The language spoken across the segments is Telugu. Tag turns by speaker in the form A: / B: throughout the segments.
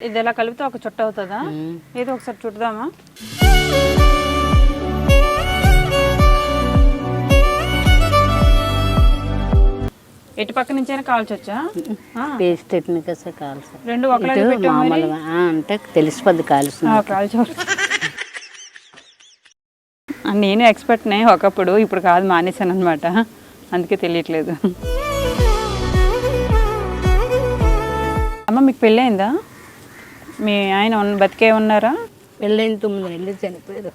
A: ఇది ఎలా కలిపితే ఒక చుట్ట అవుతుందా? ఏదో ఒకసారి చుట్టుదామా ఎటు పక్క నుంచి అయినా కాల్చొచ్చా? ఆ,
B: పేస్ట్ టెక్నికల్సే కావాలి సార్
A: రెండు మరి?
B: మామూలుగా. అంటే తెలిసిపోద్ది
A: కాల్చోరు ఆ, నేను ఎక్స్పర్ట్నే ఒకప్పుడు ఇప్పుడు కాదు మానేశాను అనమాట అందుకే తెలియట్లేదు. అమ్మ మీకు పెళ్ళయిందా? మీ ఆయన బతికే ఉన్నారా?
B: పెళ్ళైన తొమ్మిది నెలలు చనిపోయారు.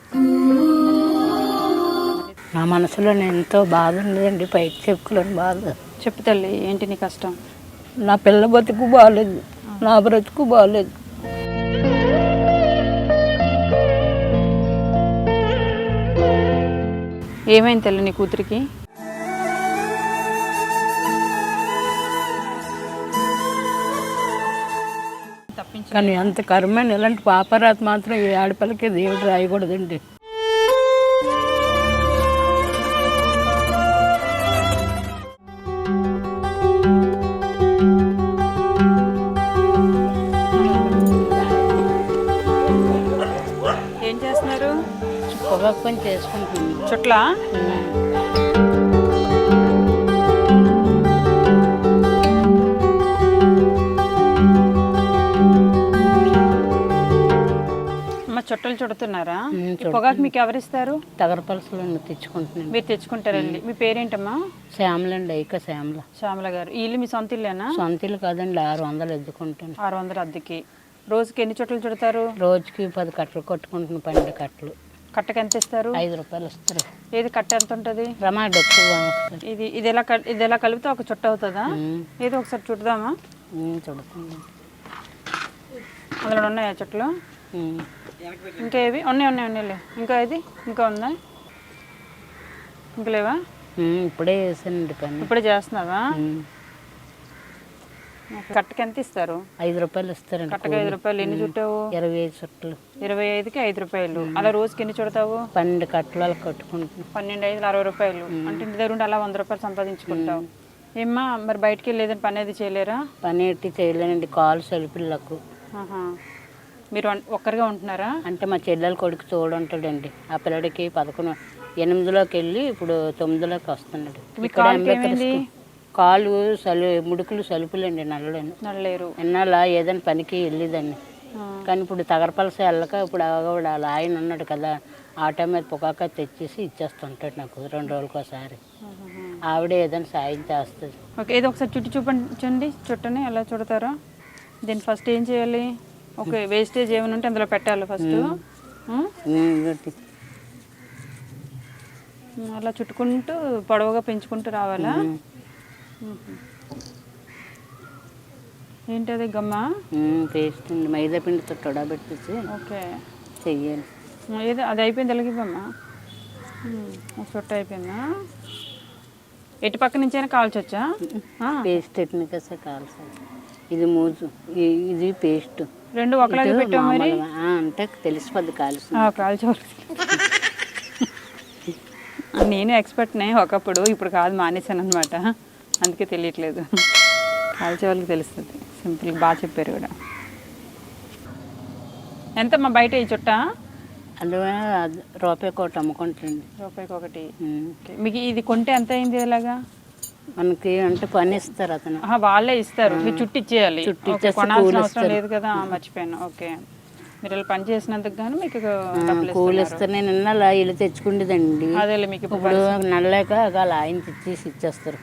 B: నా మనసులో నేను ఎంతో బాధ ఉండదండి బయట చెప్పుకోలేని బాధ.
A: చెప్పు తల్లి ఏంటి నీ కష్టం?
B: నా పిల్ల బతుకు బాగాలేదు నా బ్రతుకు బాగాలేదు
A: ఏమైంది తల్లి నీ కూతురికి?
B: కానీ అంత కర్మైన ఇలాంటి పాపరాత మాత్రం ఈ ఆడపిల్లకి దేవుడు రాయకూడదండి.
A: ఏం చేస్తున్నారు?
B: పొగాకు పని చేసుకుంటున్నాను.
A: చుట్ల? చుట్టలు చుడుతున్నారా? పొగాకు మీకు ఎవరిస్తారు?
B: తగరపలసలు తెచ్చుకుంటున్నాను.
A: మీరు తెచ్చుకుంటారండి. మీ పేరేంటమ్మా?
B: శ్యామలండి ఐక శ్యామల.
A: శ్యామల గారు. ఇల్లు మీ సొంత ఇల్లేనా?
B: సొంత ఇల్లు కాదండి ఆరు వందలు ఎద్దుకుంటాను.
A: ఆరు వందల అద్దెకి. రోజుకి ఎన్ని చుట్టలు చుడతారు?
B: రోజుకి పది కట్టలు కొట్టుకుంటున్న పన్నెండు కట్టలు.
A: కట్టకి ఎంత ఇస్తారు?
B: ఐదు రూపాయలు ఇస్తారు.
A: ఏది కట్ట ఎంత ఉంటుంది?
B: ఒకసారి
A: ఇది ఇది ఎలా ఇది ఎలా కలిపితే ఒక చుట్ట అవుతుందా? ఏదో ఒకసారి చుట్టుదామా
B: ఉమ్, చూడుతుంది.
A: అందులో ఉన్నాయా చుట్టలు
B: ఉమ్,
A: ఇంకా ఏవి? ఉన్నాయి ఉన్నాయి ఉన్నాయిలే ఇంకా ఇది? ఇంకా ఉందా? ఇంకా లేవా?
B: ఇప్పుడే వేసానండి పని.
A: ఇప్పుడే చేస్తున్నావా? కట్టకి ఎంత ఇస్తారు?
B: ఐదు రూపాయలు ఇస్తారండి
A: కట్టకి ఐదు రూపాయలు. ఎన్ని చుట్టావు?
B: ఇరవై ఐదు చుట్టలు.
A: ఇరవై ఐదుకి ఐదు రూపాయలు. అలా రోజుకి ఎన్ని చుడతావు?
B: పన్నెండు కట్టలు అలా కట్టుకుంటున్నాం.
A: పన్నెండు ఐదు అరవై రూపాయలు. అంటే ఇంటి దగ్గర ఉండి అలా వంద రూపాయలు సంపాదించుకుంటావు. ఏమ్మా మరి బయటికి వెళ్ళేదని పని అది చేయలేరా?
B: పని ఎట్టి చేయలేనండి. కాలు సలిపిల్లకు
A: ఆహా. మీరు ఒక్కరిగా ఉంటున్నారా?
B: అంటే మా చెల్లెల కొడుకు తోడుంటాడండి. ఆ పిల్లడికి పదకొండు ఎనిమిదిలోకి వెళ్ళి ఇప్పుడు తొమ్మిదిలోకి వస్తున్నాడు. ఇక్కడ అంబేద్కర్. కాలు సలు ముడుకులు సలుపులండి నల్లలేను.
A: నడలేరు
B: ఎన్నాళ్ళ ఏదైనా పనికి వెళ్ళేదాన్ని
A: ఆ.
B: కానీ ఇప్పుడు తగరపలస వెళ్ళక ఇప్పుడు ఆవిడ ఆయన ఉన్నాడు కదా ఆటో మీద పొగాక తెచ్చేసి ఇచ్చేస్తుంటాడు నాకు రెండు రోజులకి ఒకసారి
A: ఆహాహా.
B: ఆవిడ ఏదైనా సాయం చేస్తుంది.
A: ఓకే ఏదో ఒకసారి చుట్టి చూపించండి చుట్టని ఎలా చుడతారో. దీన్ని ఫస్ట్ ఏం చేయాలి? ఓకే వేస్టేజ్ ఏమైనా ఉంటే అందులో పెట్టాలి ఫస్ట్. అలా చుట్టుకుంటూ పొడవుగా పెంచుకుంటూ రావాలా. ఏంటది గమ్మ?
B: పేస్ట్ అండి మైదా పిండితో తొడబెట్టేసి
A: ఓకే.
B: చెయ్యాలి.
A: ఏదో అది అయిపోయింది ఎలాగివ్వమ్మా చుట్ట అయిపోయిందా? ఎటు పక్క నుంచి అయినా కాల్చొచ్చా
B: పేస్ట్ కావాలి సార్ ఇది మూజు ఇది పేస్ట్
A: రెండు ఒకలాగే
B: ఇటు
A: పెట్టావు మరి?
B: అంటే తెలిసిపోద్ది
A: కాల్చోరు నేను ఎక్స్పర్ట్నే ఒకప్పుడు ఇప్పుడు కాదు మానేశాను అనమాట అందుకే తెలియట్లేదు. కాల్చే వాళ్ళకి తెలుస్తుంది. సింపుల్గా బాగా చెప్పారు కూడా. ఎంతమ్మా బయట ఈ చుట్ట?
B: అందులో అది రూపాయి కోటి అమ్ముకుంటుంది
A: రూపాయికి ఒకటి. మీకు ఇది కొంటే ఎంత అయింది ఇలాగా?
B: మనకి అంటే పని ఇస్తారు అతను.
A: వాళ్ళే ఇస్తారు. మీరు చుట్టి ఇచ్చేయాలి.
B: చుట్టి
A: కొనాల్సిన అవసరం. లేదు కదా మర్చిపోయాను. ఓకే. మీరు ఇలా పని చేసినందుకు గాను మీకు
B: కూలి
A: ఇస్తున్నారు.
B: ఇస్తారు. నేను ఇన్నాళ్ళ ఇల్లు తెచ్చుకుండేదండి.
A: అదేలే మీకు ఇప్పుడు
B: నల్లలేక వాళ్ళ ఆయన తెచ్చేసి ఇచ్చేస్తారు.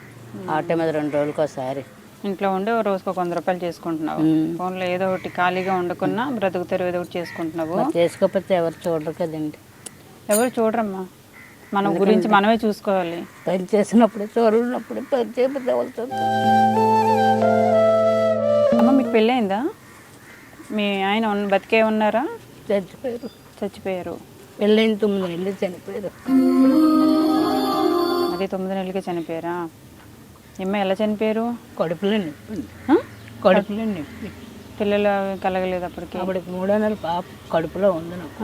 B: ఆటో మీద రెండు రోజులకి ఒకసారి
A: ఇంట్లో ఉండి రోజుకు ఒక వంద రూపాయలు చేసుకుంటున్నావు. ఫోన్లో ఏదో ఒకటి ఖాళీగా ఉండకున్నా బ్రతుకుతారు ఏదో ఒకటి చేసుకుంటున్నావు.
B: చేసుకోకపోతే ఎవరు చూడరు కదండి.
A: ఎవరు చూడరమ్మా? మన గురించి మనమే చూసుకోవాలి.
B: పని చేసినప్పుడు చూడనప్పుడు పని చూడరు
A: అమ్మ మీకు పెళ్ళయిందా? మీ ఆయన బతికే ఉన్నారా?
B: చచ్చిపోయారు.
A: చచ్చిపోయారు.
B: పెళ్ళైన తొమ్మిది నెలలు చనిపోయారు.
A: అది తొమ్మిది నెలలకే చనిపోయారా? ఎమ్మ ఎలా చనిపోయారు?
B: కడుపులో నొప్పి? కడుపులో నొప్పి.
A: పిల్లలు కలగలేదు అప్పటికి.
B: అప్పటికి మూడో నెలల పాప కడుపులో ఉంది నాకు.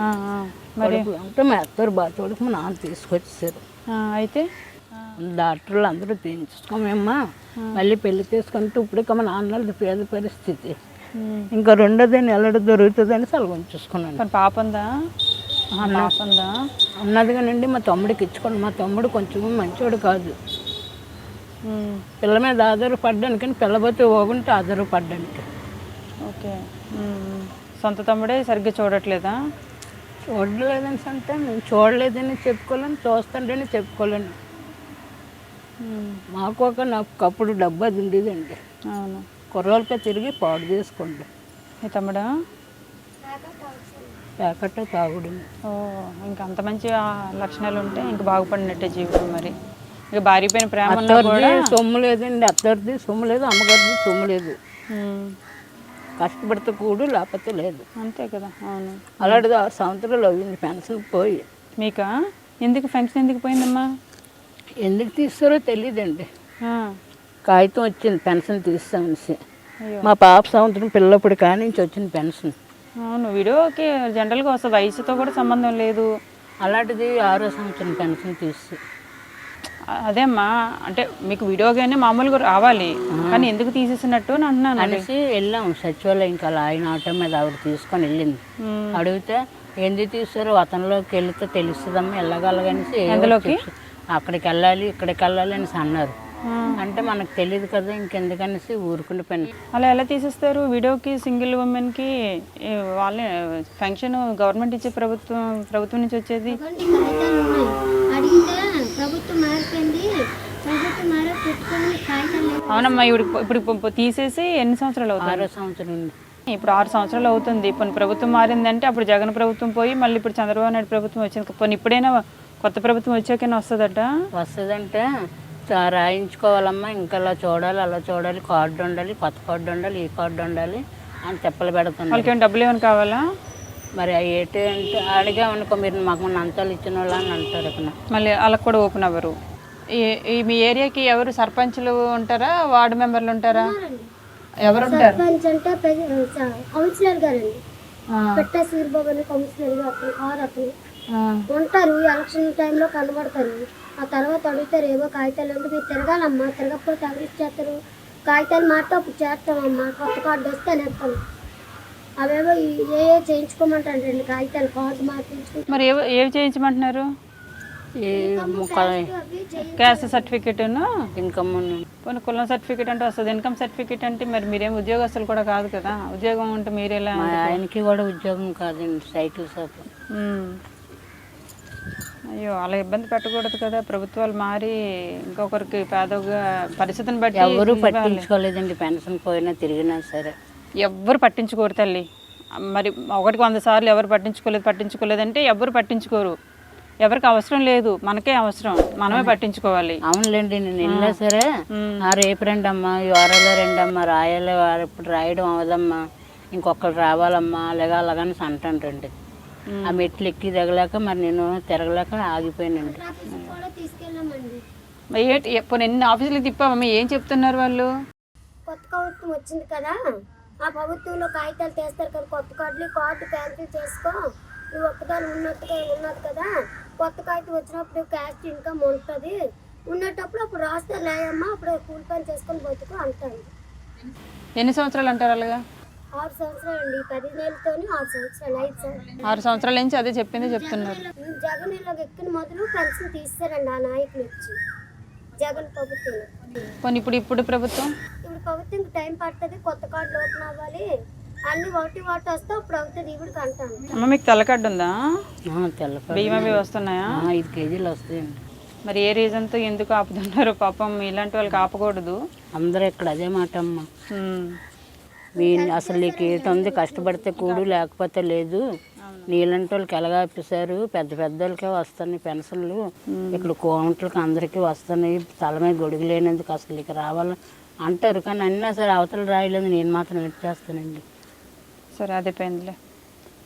A: మరి?
B: ఉంటే మా అత్తరు బాతోడికి మా నాన్న తీసుకొచ్చేసారు
A: అయితే?
B: డాక్టర్లు అందరూ తీయించుకోమేమ్మా. మళ్ళీ పెళ్ళి చేసుకుంటూ ఇప్పుడు మా నాన్నది పేద పరిస్థితి. ఇంకా రెండోది నెలడు దొరుకుతుందని సెలవు ఉంచేసుకున్నాను.
A: మరి పాప ఉందా? పాప ఉందా?
B: ఉన్నది కానండి మా తమ్ముడికి ఇచ్చుకోండి. మా తమ్ముడు కొంచెం మంచోడు కాదు. పిల్ల మీద ఆధారపడ్డానికి కానీ పిల్లబోతే పోకుంటే ఆధారపడ్డానికి.
A: ఓకే. సొంత తమ్ముడే సరిగ్గా చూడట్లేదా?
B: చూడలేదని అంటే చూడలేదని చెప్పుకోలేను చూస్తుంటేనే చెప్పుకోలేను మాకు ఒక నాకు అప్పుడు డబ్బు అది ఉండేదండి.
A: అవును.
B: కుర్రోళ్ళతో తిరిగి పాడు చేసుకోండి.
A: మీ తమ్ముడా?
B: ప్యాకెట్ తాగుడు.
A: ఓ ఇంకా అంత మంచి లక్షణాలు ఉంటే ఇంక బాగుపడినట్టే జీవితం మరి. ఇక ప్రేమ ఉన్నా కూడా
B: అత్తడిది సొమ్ము లేదండి అత్తడిది సొమ్ము లేదు అమ్మగారిది సొమ్ము లేదు. కష్టపడితే కూడు లేకపోతే లేదు.
A: అంతే కదా అవును.
B: అలాంటిది ఆరు సంవత్సరాలు అయింది పెన్షన్ పోయి.
A: మీకా? ఎందుకు ఫంక్షన్ ఎందుకు పోయిందమ్మా?
B: ఎందుకు తీస్తారో తెలియదండి
A: ఆ,
B: కాగితం వచ్చింది పెన్షన్ తీస్తామనేసి
A: అయ్యో.
B: మా పాప సంవత్సరం పిల్లప్పుడు కానించి వచ్చింది పెన్షన్
A: అవును వీడియోకి జనరల్గా వస్తుంది వయసుతో కూడా సంబంధం లేదు.
B: అలాంటిది ఆరో సంవత్సరం పెన్షన్ తీసి.
A: అదే అమ్మా అంటే మీకు వీడియోగానే మామూలుగా రావాలి. కానీ ఎందుకు తీసేసినట్టు అని అంటున్నాను.
B: అనేసి వెళ్ళాం సచివాలయం అలా ఆయన ఆటో మీద ఆవిడ తీసుకొని వెళ్ళింది. అడిగితే ఎందుకు తీస్తారో అతనిలోకి వెళితే తెలుస్తుందమ్మా వెళ్ళగలగనేసి
A: ఎందులోకి?
B: అక్కడికి వెళ్ళాలి ఇక్కడికి వెళ్ళాలి అనేసి అన్నారు. అంటే మనకు తెలియదు కదా ఇంకెందుకనేసి ఊరుకుండిపోయాను
A: అలా ఎలా తీసేస్తారు? వీడియోకి సింగిల్ ఉమెన్కి వాళ్ళే ఫంక్షన్ గవర్నమెంట్ ఇచ్చే ప్రభుత్వం ప్రభుత్వం నుంచి వచ్చేది? అవునమ్మా ఇప్పుడు ఇప్పుడు తీసేసి ఎన్ని సంవత్సరాలు అవుతుంది
B: ఆరో సంవత్సరం ఉంది.
A: ఇప్పుడు ఆరు సంవత్సరాలు అవుతుంది. ఇప్పుడు ప్రభుత్వం మారిందంటే అప్పుడు జగన్ ప్రభుత్వం పోయి మళ్ళీ ఇప్పుడు చంద్రబాబు నాయుడు ప్రభుత్వం వచ్చింది. పోనీ ఇప్పుడైనా కొత్త ప్రభుత్వం వచ్చాకైనా వస్తుందట?
B: వస్తుందంటే రాయించుకోవాలమ్మా. ఇంకా ఇలా చూడాలి అలా చూడాలి. కార్డు ఉండాలి కొత్త కార్డు ఉండాలి ఈ కార్డు ఉండాలి అని తెప్పలు పెడుతుంది
A: వాళ్ళకి ఏమైనా డబ్బులు ఏమైనా కావాలా?
B: మరి అవి ఏంటి అంటే అడిగామనుకో మీరు మాకు మొన్న అంతాలు ఇచ్చిన వాళ్ళు అని అంటారు ఇక్కడ
A: మళ్ళీ వాళ్ళకి కూడా ఓపెన్ అవ్వరు. ఈ- ఈ మీ ఏరియాకి ఎవరు సర్పంచ్లు ఉంటారా? వార్డు మెంబర్లు ఉంటారా? ఎవరు ఉంటారు?
C: సర్పంచ్ అంటే కౌన్సిలర్ గారండి. పెట్టే సూర్యబాబు అని కౌన్సిలర్ గారు అతను ఆరు అతను. ఉంటారు ఎలక్షన్ టైంలో కనబడతారు. ఆ తర్వాత అడుగుతారు ఏవో కాగితాలు ఉంటే మీరు తిరగాలమ్మా తిరగకపోతే ఎవరు ఇచ్చేస్తారు? కాగితాలు మాట అప్పుడు చేస్తామమ్మా కొత్త కార్డు వస్తే నేస్తాను అవేవో ఏ కాగితాలు కార్డు మార్పించుకుంటే
A: మరి ఏవి ఏవి చేయించమంటున్నారు?
B: ఈ
A: క్యాస్ట్ సర్టిఫికేట్ను?
B: ఇన్కమ్
A: కొన్ని కులం సర్టిఫికేట్ అంటే వస్తుంది. ఇన్కమ్ సర్టిఫికేట్ అంటే మరి మీరేం ఉద్యోగస్తులు కూడా కాదు కదా. ఉద్యోగం ఉంటే మీరెలా
B: మా ఆయనకి కూడా ఉద్యోగం కాదండి సైకిల్ షాప్.
A: ఉమ్. అయ్యో అలా ఇబ్బంది పెట్టకూడదు కదా. ప్రభుత్వాలు మారి ఇంకొకరికి పేదగా పరిస్థితిని బట్టి
B: ఎవరు పట్టించుకోలేదండి. పెన్షన్ పోయినా తిరిగినా సరే.
A: ఎవ్వరు పట్టించుకోరు తల్లి. మరి ఒకటికి వంద సార్లు ఎవరు పట్టించుకోలేదు పట్టించుకోలేదంటే ఎవ్వరు పట్టించుకోరు. ఎవరికి అవసరం లేదు మనకే అవసరం. మనమే పట్టించుకోవాలి.
B: అవునులేండి నేను వెళ్ళినా సరే ఆ రేపు రండమ్మా ఈ వారాలో రండమ్మా రాయాలి వారు ఇప్పుడు రాయడం అవదమ్మా ఇంకొకరు రావాలమ్మా అలాగా అలాగని అంటాంటండి ఆ మెట్లు ఎక్కి దిగలేక మరి నేను తిరగలేక ఆగిపోయానండి.
A: ఏంటి ఎప్పుడు ఎన్ని ఆఫీసులు తిప్పామమ్మా ఏం చెప్తున్నారు వాళ్ళు?
C: కొత్త వచ్చింది కదా. ఆ ప్రభుత్వంలో కాగితాలు తీస్తారు కదా కొత్త కార్డులు కార్డు క్యాన్సిల్ చేసుకో. నువ్వు ఒక్కదాని ఉన్నట్టుగా ఉన్నది కదా. కొత్త కాగితం వచ్చినప్పుడు క్యాస్ట్ ఇన్కమ్ ఉంటుంది. ఉన్నటప్పుడు అప్పుడు రాస్తే లేయమ్మా అప్పుడు కూలి పని చేసుకొని బతుకు అంటారు.
A: ఎన్ని సంవత్సరాలు అంటారు అలాగా?
C: ఆరు సంవత్సరాలు అండి పది నెలలతోని ఆరు సంవత్సరాలు ఐదు సంవత్సరాలు
A: ఆరు సంవత్సరాల నుంచి అదే చెప్పింది చెప్తున్నారు.
C: జగన్ ఇలాగ ఎక్కిన మొదలు పెన్షన్ తీస్తారండి ఆ నాయకులు వచ్చి. జగన్ ప్రభుత్వం.
A: పోనీ ఇప్పుడు ఇప్పుడు ప్రభుత్వం?
C: ఇప్పుడు ప్రభుత్వం టైం పడుతుంది కొత్త కార్డులు ఓపెన్ అవ్వాలి. అన్ని ఒకటి ఒకటి వస్తే అప్పుడు అవుతుంది ఇవిడికి అంటాను
A: అమ్మ మీకు తెల్లకడ్డు ఉందా?
B: ఆ, తెల్లపడి
A: బియ్యం అవి వస్తున్నాయా?
B: ఐదు కేజీలు వస్తాయండి.
A: మరి ఏ రీజన్తో ఎందుకు ఆపుతున్నారు? పాపం ఇలాంటి వాళ్ళకి ఆపకూడదు.
B: అందరూ ఇక్కడ అదే మాట అమ్మా. అసలు నీకు ఏటి ఉంది? కష్టపడితే కూడు లేకపోతే లేదు. నీళ్ళంటి వాళ్ళకి ఎలాగా ఆపేశారు? పెద్ద పెద్ద వాళ్ళకే వస్తున్నాయి పెన్షన్లు. ఇక్కడ కోంట్లకి అందరికీ వస్తున్నాయి. తల మీద గొడుగు లేనందుకు అసలు ఇక రావాలి అంటారు. కానీ అన్నా సరే అవతల రాయలేదు. నేను మాత్రం ఇచ్చేస్తానండి
A: సరే అదే పోయిందిలే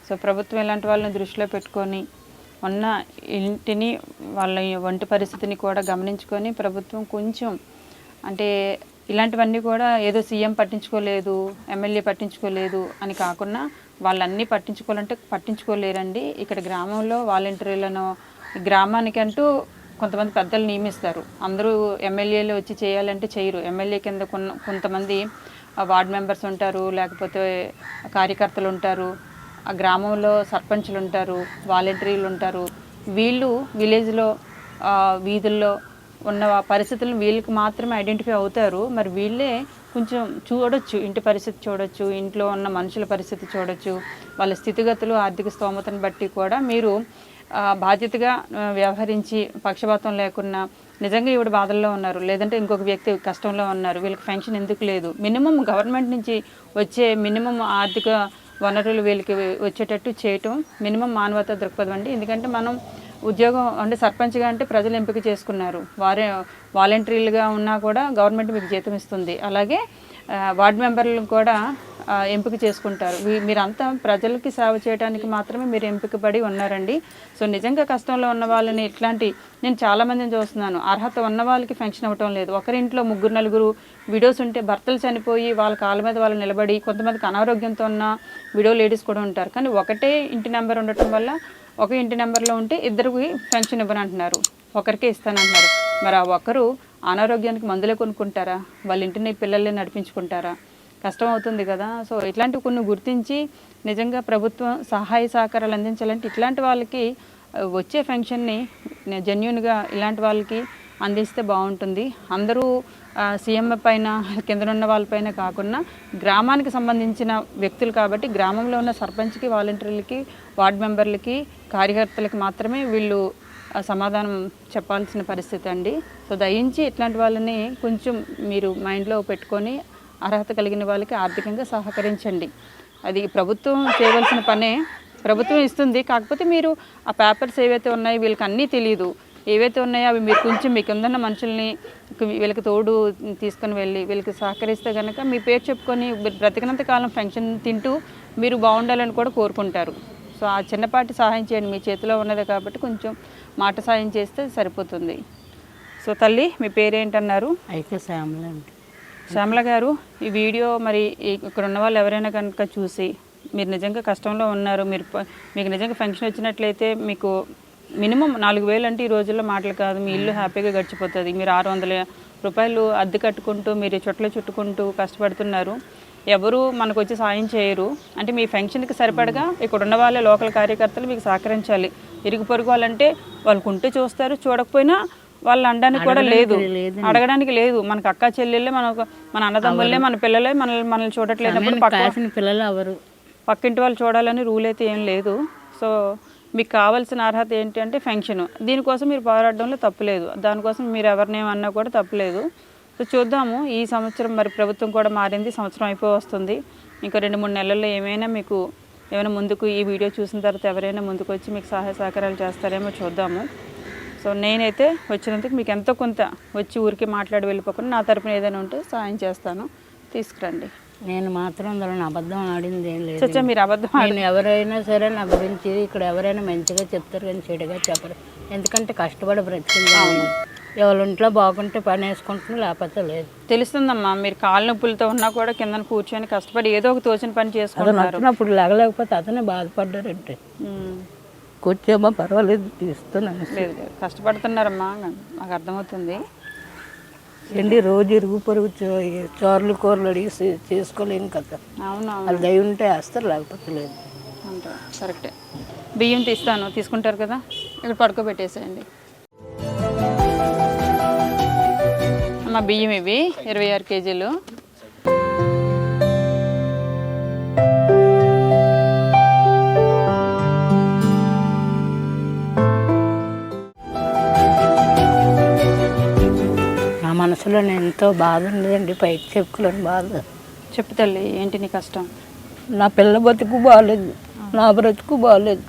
A: సో ప్రభుత్వం ఇలాంటి వాళ్ళని దృష్టిలో పెట్టుకొని ఉన్న ఇంటిని వాళ్ళ వంటి పరిస్థితిని కూడా గమనించుకొని ప్రభుత్వం కొంచెం అంటే ఇలాంటివన్నీ కూడా ఏదో సీఎం పట్టించుకోలేదు ఎమ్మెల్యే పట్టించుకోలేదు అని కాకుండా వాళ్ళన్నీ పట్టించుకోవాలంటే పట్టించుకోలేరండి. ఇక్కడ గ్రామంలో వాలంటీర్లను గ్రామానికంటూ కొంతమంది పెద్దలు నియమిస్తారు. అందరూ ఎమ్మెల్యేలు వచ్చి చేయాలంటే చేయరు. ఎమ్మెల్యే కింద కొన్న కొంతమంది వార్డ్ మెంబర్స్ ఉంటారు లేకపోతే కార్యకర్తలు ఉంటారు ఆ గ్రామంలో సర్పంచులు ఉంటారు వాలంటీర్లు ఉంటారు. వీళ్ళు విలేజ్లో వీధుల్లో ఉన్న పరిస్థితులను వీళ్ళకి మాత్రమే ఐడెంటిఫై అవుతారు. మరి వీళ్ళే కొంచెం చూడొచ్చు ఇంటి పరిస్థితి చూడొచ్చు ఇంట్లో ఉన్న మనుషుల పరిస్థితి చూడొచ్చు వాళ్ళ స్థితిగతులు ఆర్థిక స్తోమతను బట్టి కూడా మీరు బాధ్యతగా వ్యవహరించి పక్షపాతం లేకుండా నిజంగా ఈవిడ బాధల్లో ఉన్నారు. లేదంటే ఇంకొక వ్యక్తి కష్టంలో ఉన్నారు. వీళ్ళకి పెన్షన్ ఎందుకు లేదు? మినిమం గవర్నమెంట్ నుంచి వచ్చే మినిమం ఆర్థిక వనరులు వీళ్ళకి వచ్చేటట్టు చేయటం మినిమం మానవతా దృక్పథం అండి. ఎందుకంటే మనం ఉద్యోగం అంటే సర్పంచ్గా అంటే ప్రజలు ఎంపిక చేసుకున్నారు. వారే వాలంటీర్లుగా ఉన్నా కూడా గవర్నమెంట్ మీకు జీతం ఇస్తుంది. అలాగే వార్డ్ వార్డు మెంబర్లను కూడా ఎంపిక చేసుకుంటారు. మీరంతా ప్రజలకి సేవ చేయడానికి మాత్రమే మీరు ఎంపిక పడి ఉన్నారండి. సో నిజంగా కష్టంలో ఉన్న వాళ్ళని ఇట్లాంటి నేను చాలామందిని చూస్తున్నాను. అర్హత ఉన్న వాళ్ళకి పెన్షన్ అవ్వటం లేదు. ఒకరింట్లో ముగ్గురు నలుగురు విడోస్ ఉంటే భర్తలు చనిపోయి వాళ్ళ కాళ్ళ మీద వాళ్ళు నిలబడి కొంతమందికి అనారోగ్యంతో ఉన్న విడో లేడీస్ కూడా ఉంటారు. కానీ ఒకటే ఇంటి నెంబర్ ఉండటం వల్ల ఒక ఇంటి నెంబర్లో ఉంటే ఇద్దరికి పెన్షన్ ఇవ్వనంటున్నారు. ఒకరికే ఇస్తానంటున్నారు. మరి ఆ ఒకరు అనారోగ్యానికి మందులే కొనుక్కుంటారా? వాళ్ళ ఇంటిని పిల్లల్ని నడిపించుకుంటారా? కష్టం అవుతుంది కదా. సో ఇట్లాంటివి కొన్ని గుర్తించి నిజంగా ప్రభుత్వం సహాయ సహకారాలు అందించాలంటే ఇట్లాంటి వాళ్ళకి వచ్చే ఫంక్షన్ని జెన్యున్గా ఇలాంటి వాళ్ళకి అందిస్తే బాగుంటుంది. అందరూ సీఎం పైన కింద ఉన్న వాళ్ళపైన కాకుండా గ్రామానికి సంబంధించిన వ్యక్తులు కాబట్టి గ్రామంలో ఉన్న సర్పంచ్కి వాలంటీర్లకి వార్డు మెంబర్లకి కార్యకర్తలకి మాత్రమే వీళ్ళు సమాధానం చెప్పాల్సిన పరిస్థితి అండి. సో దయించి ఇట్లాంటి వాళ్ళని కొంచెం మీరు మైండ్లో పెట్టుకొని అర్హత కలిగిన వాళ్ళకి ఆర్థికంగా సహకరించండి. అది ప్రభుత్వం చేయవలసిన పనే ప్రభుత్వం ఇస్తుంది. కాకపోతే మీరు ఆ పేపర్స్ ఏవైతే ఉన్నాయో వీళ్ళకి అన్నీ తెలియదు ఏవైతే ఉన్నాయో అవి మీరు కొంచెం మీకు ఉందన్న మనుషుల్ని వీళ్ళకి తోడు తీసుకొని వెళ్ళి వీళ్ళకి సహకరిస్తే కనుక మీ పేరు చెప్పుకొని బ్రతికినంత కాలం పెన్షన్ తింటూ మీరు బాగుండాలని కూడా కోరుకుంటారు. సో ఆ చిన్నపాటి సహాయం చేయండి. మీ చేతిలో ఉన్నది కాబట్టి కొంచెం మాట సాయం చేస్తే సరిపోతుంది. సో తల్లి మీ పేరేంటన్నారు?
B: అయితే శ్యామల అండి.
A: శ్యామల గారు ఈ వీడియో మరి ఇక్కడ ఉన్న వాళ్ళు ఎవరైనా కనుక చూసి మీరు నిజంగా కష్టంలో ఉన్నారు మీరు మీకు నిజంగా ఫంక్షన్ వచ్చినట్లయితే మీకు మినిమం నాలుగు వేలు అంటే ఈ రోజుల్లో మాటలు కాదు. మీ ఇల్లు హ్యాపీగా గడిచిపోతుంది. మీరు ఆరు వందల రూపాయలు అద్దె కట్టుకుంటూ మీరు చుట్టలు చుట్టుకుంటూ కష్టపడుతున్నారు. ఎవరు మనకు వచ్చి సాయం చేయరు. అంటే మీ ఫంక్షన్కి సరిపడగా ఇక్కడ ఉన్న వాళ్ళే లోకల్ కార్యకర్తలు మీకు సహకరించాలి. ఇరుగు పొరుగు వాళ్ళంటే వాళ్ళకు ఉంటే చూస్తారు. చూడకపోయినా వాళ్ళు అనడానికి కూడా లేదు. అడగడానికి లేదు. మనకు అక్క చెల్లెళ్ళే మన మన అన్నదమ్ముళ్ళే మన పిల్లలే మనల్ని మనల్ని చూడట్లేనప్పుడు
B: కాసిన పిల్లలు ఎవరు
A: పక్కింటి వాళ్ళు చూడాలని రూల్ అయితే ఏం లేదు. సో మీకు కావాల్సిన అర్హత ఏంటి అంటే దీనికోసం మీరు పోరాడడంలో తప్పులేదు. దానికోసం మీరు ఎవరినేమన్నా కూడా తప్పులేదు. సో చూద్దాము. ఈ సంవత్సరం మరి ప్రభుత్వం కూడా మారింది. సంవత్సరం అయిపోయి వస్తుంది ఇంకా రెండు మూడు నెలల్లో ఏమైనా మీకు ఏమైనా ముందుకు ఈ వీడియో చూసిన తర్వాత ఎవరైనా ముందుకు వచ్చి మీకు సహాయ సహకారాలు చేస్తారేమో చూద్దాము. సో నేనైతే వచ్చినందుకు మీకు ఎంతో కొంత వచ్చి ఊరికి మాట్లాడి వెళ్ళిపోకుండా నా తరపున ఏదైనా ఉంటే సాయం చేస్తాను. తీసుకురండి.
B: నేను మాత్రం అందులో అబద్ధం ఆడింది ఏం లేదు.
A: చచ్చా మీరు అబద్ధం
B: నేను ఎవరైనా సరే నా గురించి ఇక్కడ ఎవరైనా మంచిగా చెప్తారు కానీ చెడుగా చెప్పరు. ఎందుకంటే కష్టపడి బ్రతికింది ఎవరి ఇంట్లో బాగుంటే పని వేసుకుంటున్నా లేకపోతే లేదు.
A: తెలుస్తుందమ్మా మీరు కాళ్ళ నొప్పులతో ఉన్నా కూడా కింద కూర్చొని కష్టపడి ఏదో ఒక తోచిన పని చేసుకుంటున్నారు.
B: వచ్చినప్పుడు లేగలేకపోతే అతనే బాధపడ్డారంటే. కూర్చోమా పర్వాలేదు తీస్తున్నాను.
A: కష్టపడుతున్నారమ్మా నాకు అర్థమవుతుంది.
B: ఏంటి రోజు ఇరుగు పొరుగు చోర్లు కూరలు అడిగి చేసుకోలేము కదా.
A: అవును
B: దయ ఉంటే వేస్తారు లేకపోతే లేదు.
A: కరెక్టే. బియ్యం తీస్తాను తీసుకుంటారు కదా? ఇక్కడ పడుకోబెట్టేసేయండి. అమ్మ బియ్యం ఇవి ఇరవై ఆరు కేజీలు.
B: మనసులో ఎంతో బాధ ఉండదండి పైకి చెప్పుకోలేని బాధ.
A: చెప్పు తల్లి ఏంటి నీ కష్టం?
B: నా పిల్ల బతుకు బాగాలేదు నా బ్రతుకు బాగాలేదు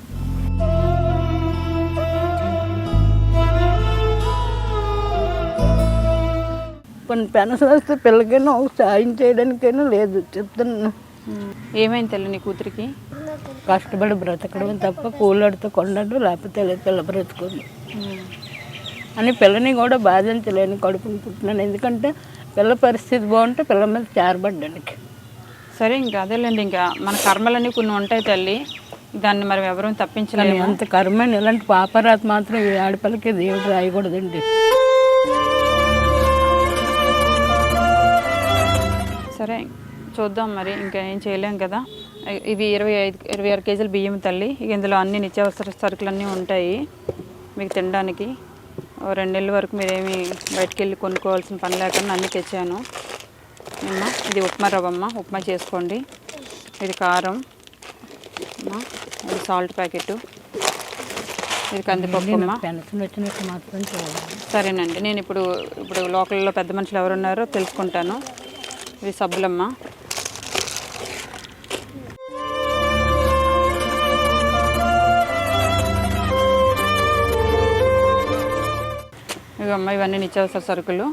B: కొన్ని పెన్షన్ వస్తే పిల్లకైనా ఒక సాయం చేయడానికైనా లేదు చెప్తున్నా
A: ఏమైంది తల్లి నీ కూతురికి?
B: కష్టపడి బ్రతకడం తప్ప కూలడితో కొండడు లేకపోతే పిల్ల బ్రతుకుంది. అని పిల్లని కూడా బాధించలేని కడుపుని పుట్టినాను. ఎందుకంటే పిల్ల పరిస్థితి బాగుంటే పిల్ల మీద చేరబడ్డానికి
A: సరే ఇంకా అదేలేండి ఇంకా మన కర్మలన్నీ కొన్ని ఉంటాయి తల్లి. దాన్ని మరి ఎవరూ తప్పించలేము.
B: అంత కర్మైన ఇలాంటి పాపరాత మాత్రం ఈ ఆడపిల్లకి దేవుడు రాయకూడదండి.
A: సరే చూద్దాం మరి ఇంకా ఏం చేయలేం కదా. ఇవి ఇరవై ఐదు ఇరవై ఆరు కేజీల బియ్యం తల్లి. ఇక ఇందులో అన్ని నిత్యావసర సరుకులు అన్నీ ఉంటాయి మీకు తినడానికి. రెండు నెలల వరకు మీరేమి బయటికి వెళ్ళి కొనుక్కోవాల్సిన పని లేకుండా అన్నీ తెచ్చాను. అమ్మా ఇది ఉప్మా రవ్వమ్మ ఉప్మా చేసుకోండి. ఇది కారం. ఇది సాల్ట్ ప్యాకెట్. ఇది కందిపప్పు సరేనండి నేను ఇప్పుడు ఇప్పుడు లోకల్లో పెద్ద మనుషులు ఎవరు ఉన్నారో తెలుసుకుంటాను. ఇది సబ్బులమ్మ. ఇవమ్మ ఇవన్నీ నిత్యావసర సరుకులు.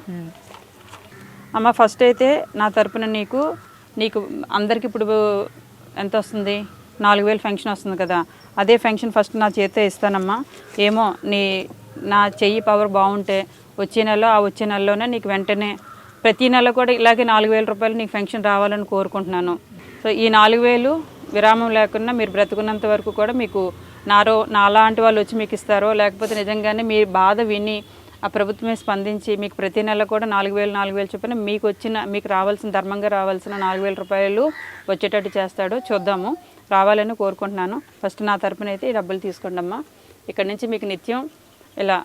A: అమ్మ ఫస్ట్ అయితే నా తరపున నీకు నీకు అందరికి ఇప్పుడు ఎంత వస్తుంది? నాలుగు వేలు ఫంక్షన్ వస్తుంది కదా. అదే ఫంక్షన్ ఫస్ట్ నా చేతే ఇస్తానమ్మా. ఏమో నీ నా చెయ్యి పవర్ బాగుంటే వచ్చే నెల ఆ వచ్చే నెలలోనే నీకు వెంటనే ప్రతి నెల కూడా ఇలాగే నాలుగు వేల రూపాయలు నీకు ఫంక్షన్ రావాలని కోరుకుంటున్నాను. సో ఈ నాలుగు వేలు విరామం లేకుండా మీరు బ్రతుకున్నంత వరకు కూడా మీకు నారో నాలాంటి వాళ్ళు వచ్చి మీకు ఇస్తారో లేకపోతే నిజంగానే మీ బాధ విని ఆ ప్రభుత్వమే స్పందించి మీకు ప్రతి నెల కూడా నాలుగు వేలు నాలుగు వేలు చొప్పున మీకు వచ్చిన మీకు రావాల్సిన ధర్మంగా రావాల్సిన నాలుగు వేల రూపాయలు వచ్చేటట్టు చేస్తాడు. చూద్దాము. రావాలని కోరుకుంటున్నాను. ఫస్ట్ నా తరపున అయితే ఈ డబ్బులు తీసుకోండి అమ్మా. ఇక్కడ నుంచి మీకు నిత్యం ఇలా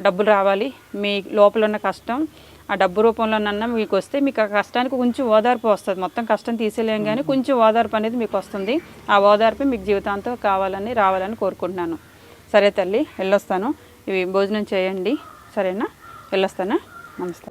A: డబ్బులు రావాలి. మీ లోపల ఉన్న కష్టం ఆ డబ్బు రూపంలోనన్నా మీకు వస్తే మీకు ఆ కష్టానికి కొంచెం ఓదార్పు వస్తుంది. మొత్తం కష్టం తీసేయలేం కానీ కొంచెం ఓదార్పు అనేది మీకు వస్తుంది. ఆ ఓదార్పు మీకు జీవితాంతం కావాలని రావాలని కోరుకుంటున్నాను. సరే తల్లి వెళ్ళొస్తాను. ఇవి భోజనం చేయండి. సరేనా? వెళ్ళొస్తానా? నమస్తే.